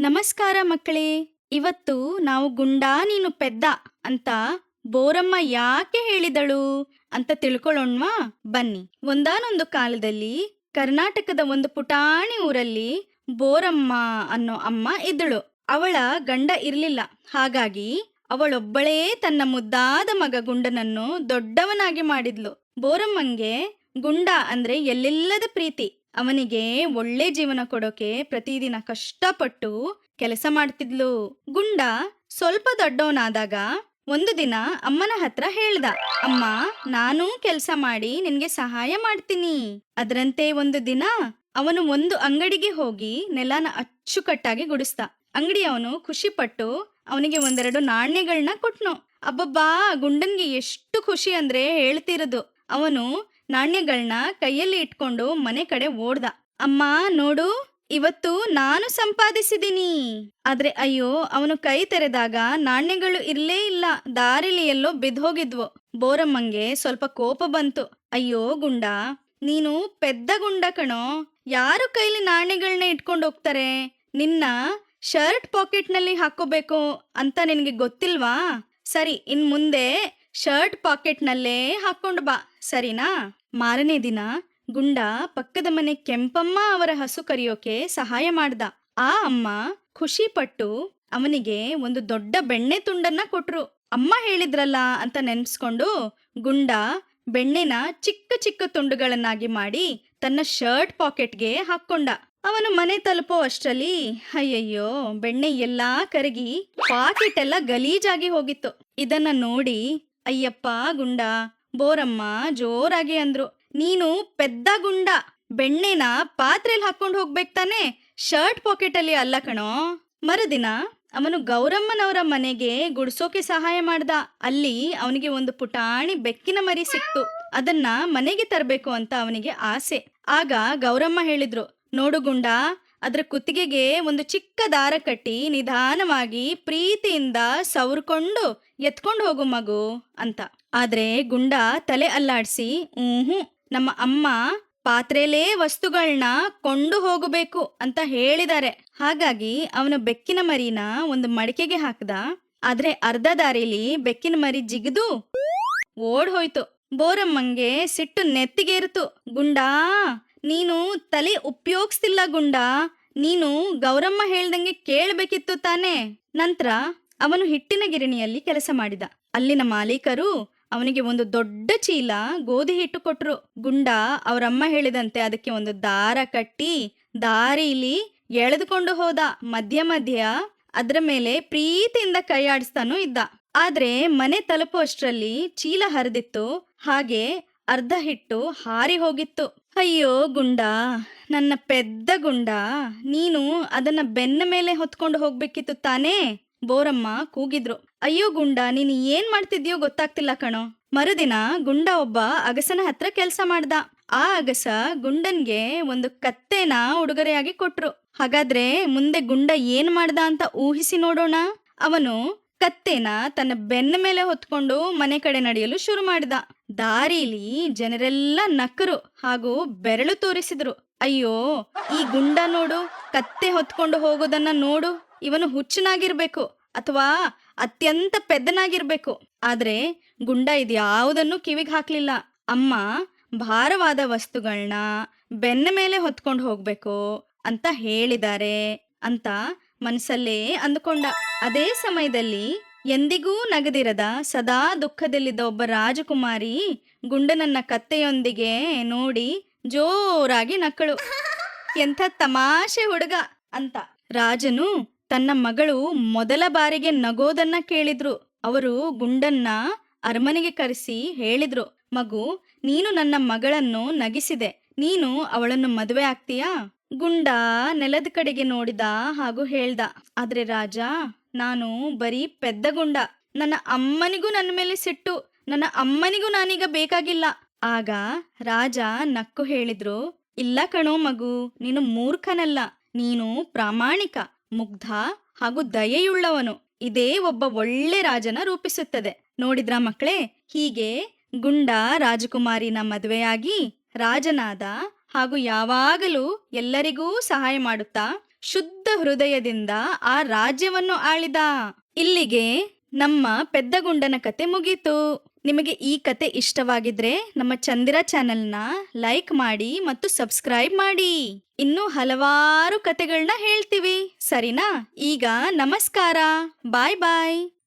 ನಮಸ್ಕಾರ ಮಕ್ಕಳೇ, ಇವತ್ತು ನಾವು ಗುಂಡಾ ನೀನು ಪೆದ್ದ ಅಂತ ಬೋರಮ್ಮ ಯಾಕೆ ಹೇಳಿದಳು ಅಂತ ತಿಳ್ಕೊಳ್ಳೋಣ್ವಾ? ಬನ್ನಿ. ಒಂದಾನೊಂದು ಕಾಲದಲ್ಲಿ ಕರ್ನಾಟಕದ ಒಂದು ಪುಟಾಣಿ ಊರಲ್ಲಿ ಬೋರಮ್ಮ ಅನ್ನೋ ಅಮ್ಮ ಇದ್ದಳು. ಅವಳ ಗಂಡ ಇರ್ಲಿಲ್ಲ. ಹಾಗಾಗಿ ಅವಳೊಬ್ಬಳೇ ತನ್ನ ಮುದ್ದಾದ ಮಗ ಗುಂಡನನ್ನು ದೊಡ್ಡವನಾಗಿ ಮಾಡಿದ್ಲು. ಬೋರಮ್ಮಂಗೆ ಗುಂಡ ಅಂದ್ರೆ ಎಲ್ಲಿಲ್ಲದ ಪ್ರೀತಿ. ಅವನಿಗೆ ಒಳ್ಳೆ ಜೀವನ ಕೊಡೋಕೆ ಪ್ರತಿದಿನ ಕಷ್ಟಪಟ್ಟು ಕೆಲಸ ಮಾಡ್ತಿದ್ಲು. ಗುಂಡ ಸ್ವಲ್ಪ ದೊಡ್ಡವನಾದಾಗ ಒಂದು ದಿನ ಅಮ್ಮನ ಹತ್ರ ಹೇಳ್ದ, ಅಮ್ಮ, ನಾನು ಕೆಲಸ ಮಾಡಿ ನಿನ್ಗೆ ಸಹಾಯ ಮಾಡ್ತೀನಿ. ಅದರಂತೆ ಒಂದು ದಿನ ಅವನು ಒಂದು ಅಂಗಡಿಗೆ ಹೋಗಿ ನೆಲನ ಅಚ್ಚುಕಟ್ಟಾಗಿ ಗುಡಿಸ್ದ. ಅಂಗಡಿಯವನು ಖುಷಿ ಪಟ್ಟು ಅವನಿಗೆ ಒಂದೆರಡು ನಾಣ್ಯಗಳನ್ನ ಕೊಟ್ನು. ಅಬ್ಬಬ್ಬಾ, ಗುಂಡನ್ಗೆ ಎಷ್ಟು ಖುಷಿ ಅಂದ್ರೆ ಹೇಳ್ತಿರೋದು. ಅವನು ನಾಣ್ಯಗಳನ್ನ ಕೈಯಲ್ಲಿ ಇಟ್ಕೊಂಡು ಮನೆ ಕಡೆ ಓಡ್ದ. ಅಮ್ಮ, ನೋಡು, ಇವತ್ತು ನಾನು ಸಂಪಾದಿಸಿದೀನಿ. ಆದ್ರೆ ಅಯ್ಯೋ, ಅವನು ಕೈ ತೆರೆದಾಗ ನಾಣ್ಯಗಳು ಇರ್ಲೇ ಇಲ್ಲ. ದಾರಿಲಿ ಎಲ್ಲೋ ಬಿದ್ದೋಗಿದ್ವು ಬೋರಮ್ಮಂಗೆ ಸ್ವಲ್ಪ ಕೋಪ ಬಂತು. ಅಯ್ಯೋ, ಗುಂಡ, ನೀನು ಪೆದ್ದ ಗುಂಡ ಕಣೋ. ಯಾರು ಕೈಲಿ ನಾಣ್ಯಗಳನ್ನ ಇಟ್ಕೊಂಡು ಹೋಗ್ತಾರೆ? ನಿನ್ನ ಶರ್ಟ್ ಪಾಕೆಟ್ನಲ್ಲಿ ಹಾಕೋಬೇಕು ಅಂತ ನಿನಗೆ ಗೊತ್ತಿಲ್ವಾ? ಸರಿ ಇನ್ ಮುಂದೆ ಶರ್ಟ್ ಪಾಕೆಟ್ನಲ್ಲೇ ಹಾಕೊಂಡು ಬಾ. ಸರಿನಾ? ಮಾರನೇ ದಿನ ಗುಂಡ ಪಕ್ಕದ ಮನೆ ಕೆಂಪಮ್ಮ ಅವರ ಹಸು ಕರೆಯೋಕೆ ಸಹಾಯ ಮಾಡ್ದ. ಆ ಅಮ್ಮ ಖುಷಿ ಪಟ್ಟು ಅವನಿಗೆ ಒಂದು ದೊಡ್ಡ ಬೆಣ್ಣೆ ತುಂಡನ್ನ ಕೊಟ್ರು. ಅಮ್ಮ ಹೇಳಿದ್ರಲ್ಲ ಅಂತ ನೆನ್ಸ್ಕೊಂಡು ಗುಂಡ ಬೆಣ್ಣೆನ ಚಿಕ್ಕ ಚಿಕ್ಕ ತುಂಡುಗಳನ್ನಾಗಿ ಮಾಡಿ ತನ್ನ ಶರ್ಟ್ ಪಾಕೆಟ್ಗೆ ಹಾಕೊಂಡ ಅವನು ಮನೆ ತಲುಪೋ ಅಷ್ಟರಲ್ಲಿ ಅಯ್ಯಯ್ಯೋ, ಬೆಣ್ಣೆ ಎಲ್ಲಾ ಕರಗಿ ಪಾಕೆಟ್ ಎಲ್ಲ ಗಲೀಜಾಗಿ ಹೋಗಿತ್ತು. ಇದನ್ನ ನೋಡಿ ಅಯ್ಯಪ್ಪ ಗುಂಡ ಬೋರಮ್ಮ ಜೋರಾಗಿ ಅಂದ್ರು, ನೀನು ಪೆದ್ದ ಗುಂಡ, ಬೆಣ್ಣೆನ ಪಾತ್ರೆಲ್ ಹಾಕೊಂಡು ಹೋಗ್ಬೇಕು ತಾನೆ? ಶರ್ಟ್ ಪಾಕೆಟ್ ಅಲ್ಲಿ ಅಲ್ಲ ಕಣೋ. ಮರುದಿನ ಅವನು ಗೌರಮ್ಮನವರ ಮನೆಗೆ ಗುಡ್ಸೋಕೆ ಸಹಾಯ ಮಾಡ್ದ. ಅಲ್ಲಿ ಅವನಿಗೆ ಒಂದು ಪುಟಾಣಿ ಬೆಕ್ಕಿನ ಮರಿ ಸಿಕ್ತು. ಅದನ್ನ ಮನೆಗೆ ತರಬೇಕು ಅಂತ ಅವನಿಗೆ ಆಸೆ. ಆಗ ಗೌರಮ್ಮ ಹೇಳಿದ್ರು, ನೋಡು ಗುಂಡ ಅದ್ರ ಕುತ್ತಿಗೆಗೆ ಒಂದು ಚಿಕ್ಕ ದಾರ ಕಟ್ಟಿ ನಿಧಾನವಾಗಿ ಪ್ರೀತಿಯಿಂದ ಸವರ್ಕೊಂಡು ಎತ್ಕೊಂಡು ಹೋಗು ಮಗು ಅಂತ. ಆದ್ರೆ ಗುಂಡ ತಲೆ ಅಲ್ಲಾಡ್ಸಿ ಹ್ಞೂ ನಮ್ಮ ಅಮ್ಮ ಪಾತ್ರೆಲೇ ವಸ್ತುಗಳನ್ನ ಕೊಂಡು ಹೋಗಬೇಕು ಅಂತ ಹೇಳಿದ್ದಾರೆ. ಹಾಗಾಗಿ ಅವನು ಬೆಕ್ಕಿನ ಮರಿನ ಒಂದು ಮಡಿಕೆಗೆ ಹಾಕ್ದ. ಆದ್ರೆ ಅರ್ಧ ದಾರಿಲಿ ಬೆಕ್ಕಿನ ಮರಿ ಜಿಗಿದು ಓಡ್ ಹೋಯ್ತು ಬೋರಮ್ಮಂಗೆ ಸಿಟ್ಟು ನೆತ್ತಿಗೇರಿತು. ಗುಂಡಾ ನೀನು ತಲೆ ಉಪಯೋಗಿಸ್ತಿಲ್ಲ ಗುಂಡ. ನೀನು ಗೌರಮ್ಮ ಹೇಳ್ದಂಗೆ ಕೇಳಬೇಕಿತ್ತು ತಾನೇ. ನಂತರ ಅವನು ಹಿಟ್ಟಿನ ಗಿರಣಿಯಲ್ಲಿ ಕೆಲಸ ಮಾಡಿದ. ಅಲ್ಲಿನ ಮಾಲೀಕರು ಅವನಿಗೆ ಒಂದು ದೊಡ್ಡ ಚೀಲ ಗೋಧಿ ಹಿಟ್ಟು ಕೊಟ್ರು. ಗುಂಡ ಅವರಮ್ಮ ಹೇಳಿದಂತೆ ಅದಕ್ಕೆ ಒಂದು ದಾರ ಕಟ್ಟಿ ದಾರಿಲಿ ಎಳೆದುಕೊಂಡು ಹೋದ. ಮಧ್ಯ ಮಧ್ಯ ಅದ್ರ ಮೇಲೆ ಪ್ರೀತಿಯಿಂದ ಕೈಯಾಡಿಸ್ತಾನೂ ಇದ್ದ. ಆದ್ರೆ ಮನೆ ತಲುಪುವಷ್ಟರಲ್ಲಿ ಚೀಲ ಹರಿದಿತ್ತು. ಹಾಗೆ ಅರ್ಧ ಹಿಟ್ಟು ಹಾರಿ ಹೋಗಿತ್ತು. ಅಯ್ಯೋ ಗುಂಡ, ನನ್ನ ಪೆದ್ದ ಗುಂಡ, ನೀನು ಅದನ್ನ ಬೆನ್ನ ಮೇಲೆ ಹೊತ್ಕೊಂಡು ಹೋಗ್ಬೇಕಿತ್ತು ತಾನೇ? ಬೋರಮ್ಮ ಕೂಗಿದ್ರು. ಅಯ್ಯೋ ಗುಂಡ, ನೀನು ಏನ್ ಮಾಡ್ತಿದ್ಯೋ ಗೊತ್ತಾಗ್ತಿಲ್ಲ ಕಣೋ. ಮರುದಿನ ಗುಂಡ ಒಬ್ಬ ಅಗಸನ ಹತ್ರ ಕೆಲಸ ಮಾಡ್ದ. ಆ ಅಗಸ ಗುಂಡನ್ಗೆ ಒಂದು ಕತ್ತೆನ ಉಡುಗೊರೆಯಾಗಿ ಕೊಟ್ರು. ಹಾಗಾದ್ರೆ ಮುಂದೆ ಗುಂಡ ಏನ್ ಮಾಡ್ದ ಅಂತ ಊಹಿಸಿ ನೋಡೋಣ. ಅವನು ಕತ್ತೆನ ತನ್ನ ಬೆನ್ನ ಮೇಲೆ ಹೊತ್ಕೊಂಡು ಮನೆ ಕಡೆ ನಡೆಯಲು ಶುರು ಮಾಡಿದ. ದಾರಿಲಿ ಜನರೆಲ್ಲ ನಕರು ಹಾಗೂ ಬೆರಳು ತೋರಿಸಿದ್ರು. ಅಯ್ಯೋ, ಈ ಗುಂಡ ನೋಡು, ಕತ್ತೆ ಹೊತ್ಕೊಂಡು ಹೋಗೋದನ್ನ ನೋಡು. ಇವನು ಹುಚ್ಚನಾಗಿರ್ಬೇಕು ಅಥವಾ ಅತ್ಯಂತ ಪೆದ್ದನಾಗಿರ್ಬೇಕು. ಆದ್ರೆ ಗುಂಡ ಇದ್ಯಾವುದನ್ನು ಕಿವಿಗೆ ಹಾಕ್ಲಿಲ್ಲ. ಅಮ್ಮ, ಭಾರವಾದ ವಸ್ತುಗಳನ್ನ ಬೆನ್ನ ಮೇಲೆ ಹೊತ್ಕೊಂಡು ಹೋಗ್ಬೇಕು ಅಂತ ಹೇಳಿದ್ದಾರೆ ಅಂತ ಮನಸ್ಸಲ್ಲೇ ಅಂದುಕೊಂಡ. ಅದೇ ಸಮಯದಲ್ಲಿ ಎಂದಿಗೂ ನಗದಿರದ, ಸದಾ ದುಃಖದಲ್ಲಿದ್ದ ಒಬ್ಬ ರಾಜಕುಮಾರಿ ಗುಂಡನನ್ನ ಕತ್ತೆಯೊಂದಿಗೆ ನೋಡಿ ಜೋರಾಗಿ ನಕ್ಕಳು. ಎಂಥ ತಮಾಷೆ ಹುಡುಗ ಅಂತ. ರಾಜನು ತನ್ನ ಮಗಳು ಮೊದಲ ಬಾರಿಗೆ ನಗೋದನ್ನ ಕೇಳಿದ್ರು. ಅವರು ಗುಂಡನ್ನ ಅರಮನೆಗೆ ಕರೆಸಿ ಹೇಳಿದ್ರು. ಮಗು, ನೀನು ನನ್ನ ಮಗಳನ್ನು ನಗಿಸಿದೆ. ನೀನು ಅವಳನ್ನು ಮದುವೆ ಆಗ್ತೀಯಾ? ಗುಂಡ ನೆಲದ ಕಡೆಗೆ ನೋಡಿದ ಹಾಗೂ ಹೇಳ್ದ, ಆದ್ರೆ ರಾಜ, ನಾನು ಬರೀ ಪೆದ್ದ ಗುಂಡ. ನನ್ನ ಅಮ್ಮನಿಗೂ ನನ್ನ ಮೇಲೆ ಸಿಟ್ಟು. ನನ್ನ ಅಮ್ಮನಿಗೂ ನಾನೀಗ ಬೇಕಾಗಿಲ್ಲ. ಆಗ ರಾಜ ನಕ್ಕು ಹೇಳಿದ್ರು, ಇಲ್ಲ ಕಣೋ ಮಗು, ನೀನು ಮೂರ್ಖನಲ್ಲ. ನೀನು ಪ್ರಾಮಾಣಿಕ, ಮುಗ್ಧ ಹಾಗೂ ದಯೆಯುಳ್ಳವನು. ಇದೇ ಒಬ್ಬ ಒಳ್ಳೆ ರಾಜನ ರೂಪಿಸುತ್ತದೆ. ನೋಡಿದ್ರ ಮಕ್ಕಳೇ? ಹೀಗೆ ಗುಂಡ ರಾಜಕುಮಾರಿನ ಮದುವೆಯಾಗಿ ರಾಜನಾದ ಹಾಗೂ ಯಾವಾಗಲೂ ಎಲ್ಲರಿಗೂ ಸಹಾಯ ಮಾಡುತ್ತಾ ಶುದ್ಧ ಹೃದಯದಿಂದ ಆ ರಾಜ್ಯವನ್ನು ಆಳಿದ. ಇಲ್ಲಿಗೆ ನಮ್ಮ ಪೆದ್ದಗುಂಡನ ಕತೆ ಮುಗೀತು. ನಿಮಗೆ ಈ ಕತೆ ಇಷ್ಟವಾಗಿದ್ರೆ ನಮ್ಮ ಚಂದಿರ ಚಾನೆಲ್ನ ಲೈಕ್ ಮಾಡಿ ಮತ್ತು ಸಬ್ಸ್ಕ್ರೈಬ್ ಮಾಡಿ. ಇನ್ನೂ ಹಲವಾರು ಕತೆಗಳನ್ನ ಹೇಳ್ತೀವಿ. ಸರಿನಾ? ಈಗ ನಮಸ್ಕಾರ. ಬಾಯ್ ಬಾಯ್.